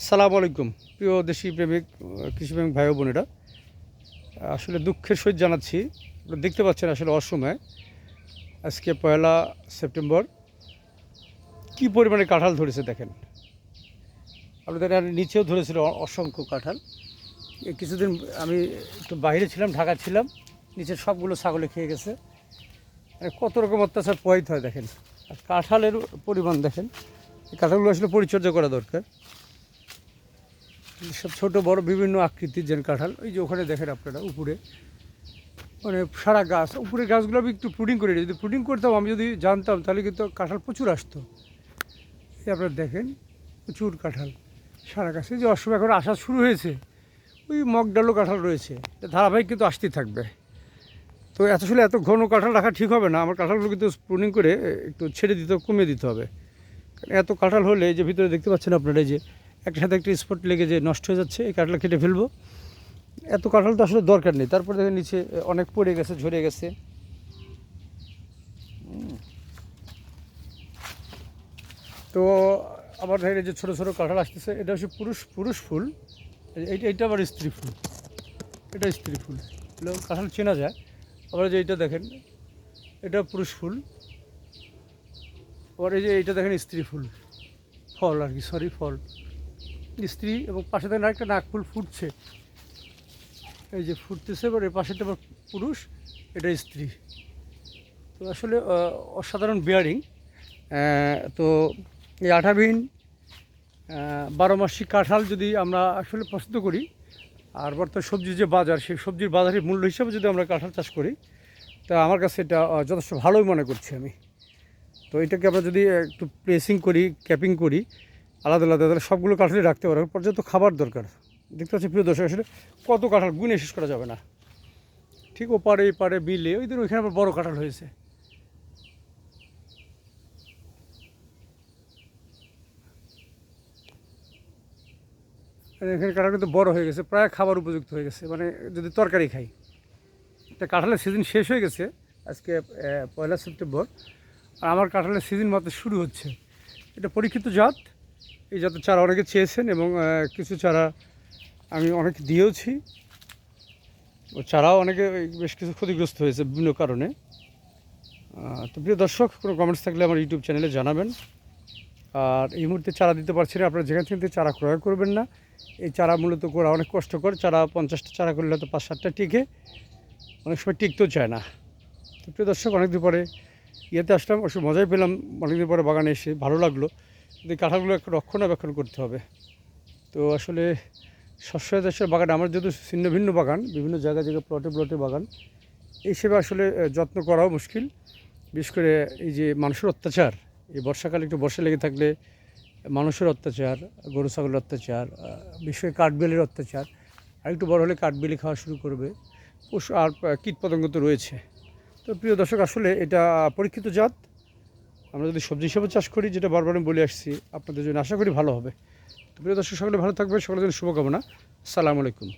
সালাম আলাইকুম। প্রিয় দেশি প্রেমিক কৃষিপ্রেমিক ভাই বোনেরা, আসলে দুঃখের সহিত জানাচ্ছি দেখতে পাচ্ছেন আসলে অসময়ে, আজকে পয়লা সেপ্টেম্বর, কি পরিমাণে কাঁঠাল ধরেছে দেখেন। আপনাদের নিচেও ধরেছিল অসংখ্য কাঁঠাল। কিছুদিন আমি একটু বাইরে ছিলাম ঢাকা ছিলাম, নিচের সবগুলো ছাগলে খেয়ে গেছে। মানে কত রকম অত্যাচার পোহাইতে হয় দেখেন। আর কাঁঠালের পরিমাণ দেখেন কাঁঠালগুলো আসলে পরিচর্যা করা দরকার। ছোট, বড় বিভিন্ন আকৃতির যেন কাঁঠাল, ওই যে ওখানে দেখেন আপনারা উপরে। মানে সারা গাছ, উপরের গাছগুলো আমি একটু প্রুডিং করে। যদি প্রুডিং করতাম, আমি যদি জানতাম, তাহলে কিন্তু কাঁঠাল প্রচুর আসতো। আপনারা দেখেন, প্রচুর কাঁঠাল সারা গাছে। যে অসময় এখন আসা শুরু হয়েছে, ওই মগডালও কাঁঠাল রয়েছে। ধারাবাহিক কিন্তু আসতেই থাকবে। তো এত আসলে এত ঘন কাঁঠাল রাখা ঠিক হবে না। আমার কাঁঠালগুলো কিন্তু প্রুনিং করে একটু ছেড়ে দিতে কমিয়ে দিতে হবে। কারণ এত কাঁঠাল হলে যে ভিতরে দেখতে পাচ্ছেন আপনারা যে একটা সাথে একটা স্পট লেগে যে নষ্ট হয়ে যাচ্ছে, এই কাঁঠাল কেটে ফেলব। এত কাঁঠাল তো আসলে দরকার নেই। তারপরে দেখেন নিচে অনেক পড়ে গেছে, ঝরে গেছে। তো আবার এই যে ছোটো ছোটো কাঁঠাল আসতেছে, এটা হচ্ছে পুরুষ পুরুষ ফুল। এইটা এইটা আবার স্ত্রী ফুল। এটা স্ত্রী ফুল। কাঁঠাল চেনা যায়। আবার যে এইটা দেখেন, এটা পুরুষ ফুল। আবার এই যে এইটা দেখেন স্ত্রী ফুল। ফল আর কি সরি ফল। স্ত্রী এবং পাশে দেখেন একটা নাকফুল ফুটছে। এই যে ফুটতেছে, এবার এর পাশে আবার পুরুষ, এটা স্ত্রী। তো আসলে অসাধারণ বিয়ারিং তো এই আঠাবিহীন বারো মাসিক কাঁঠাল যদি আমরা আসলে পছন্দ করি, আর বর্তমান সবজির যে বাজার, সেই সবজির বাজারের মূল্য হিসাবে যদি আমরা কাঁঠাল চাষ করি, তা আমার কাছে এটা যথেষ্ট ভালোই মনে করছি আমি। তো এটাকে আমরা যদি একটু প্রেসিং করি ক্যাপিং করি আলাদা আলাদা, তাহলে সবগুলো কাঁঠালই রাখতে পারব পর্যাপ্ত খাবার দরকার। দেখতে পাচ্ছি প্রিয় দর্শক, আসলে কত কাঁঠাল গুনে শেষ করা যাবে না। ঠিক ও ওপারে পারে বিলে, ওই দিন ওইখানে আবার বড় কাঁঠাল হয়েছে। এখানে কাঁঠাল কিন্তু বড় হয়ে গেছে, প্রায় খাবার উপযুক্ত হয়ে গেছে। মানে যদি তরকারি খাই। তা কাঁঠালের সিজন শেষ হয়ে গেছে, আজকে পয়লা সেপ্টেম্বর। আর আমার কাঁঠালের সিজন মাত্র শুরু হচ্ছে। এটা পরীক্ষিত জাত। এই জাতের চারা অনেকে চেয়েছেন এবং কিছু চারা আমি অনেক দিয়েওছি। ও চারাও অনেকে বেশ কিছু ক্ষতিগ্রস্ত হয়েছে বিভিন্ন কারণে। তো প্রিয় দর্শক, কোনো কমেন্টস থাকলে আমার ইউটিউব চ্যানেলে জানাবেন। আর এই মুহূর্তে চারা দিতে পারছি না, আপনারা যেখান থেকে চারা ক্রয় করবেন না। এই চারা মূলত করা অনেক কষ্টকর, চারা পঞ্চাশটা চারা করলে তো পাঁচ সাতটা টিকে। অনেক সময় টিকতেও চায় না। তো প্রিয় দর্শক, অনেকদিন পরে ইয়েতে আসলাম, অবশ্য মজাই পেলাম। অনেকদিন পরে বাগানে এসে ভালো লাগল। কাঁঠালগুলো একটু রক্ষণাবেক্ষণ করতে হবে। তো আসলে শস্য দেশের বাগান, আমার যেহেতু ছিন্ন ভিন্ন বাগান, বিভিন্ন জায়গায় জায়গায় প্লটে প্লটে বাগান হিসেবে আসলে যত্ন করাও মুশকিল। বিশেষ করে এই যে মানুষের অত্যাচার, এই বর্ষাকালে একটু বর্ষা লেগে থাকলে মানুষের অত্যাচার, গরু, ছাগলের অত্যাচার বিশেষ করে কাঠবিলের অত্যাচার, আর একটু বড় হলে কাঠবেলি খাওয়া শুরু করবে। পশু, আর কীটপতঙ্গ তো রয়েছে। তো প্রিয় দর্শক, আসলে এটা পরীক্ষিত জাত আমরা যদি সবজি হিসাবে চাষ করি, যেটা বারবার আমি বলে আসছি, আপনাদের জন্য আশা করি ভালো হবে। তো প্রিয় দর্শক, সকলে ভালো থাকবে সকলের জন্য শুভকামনা। সালামু আলাইকুম।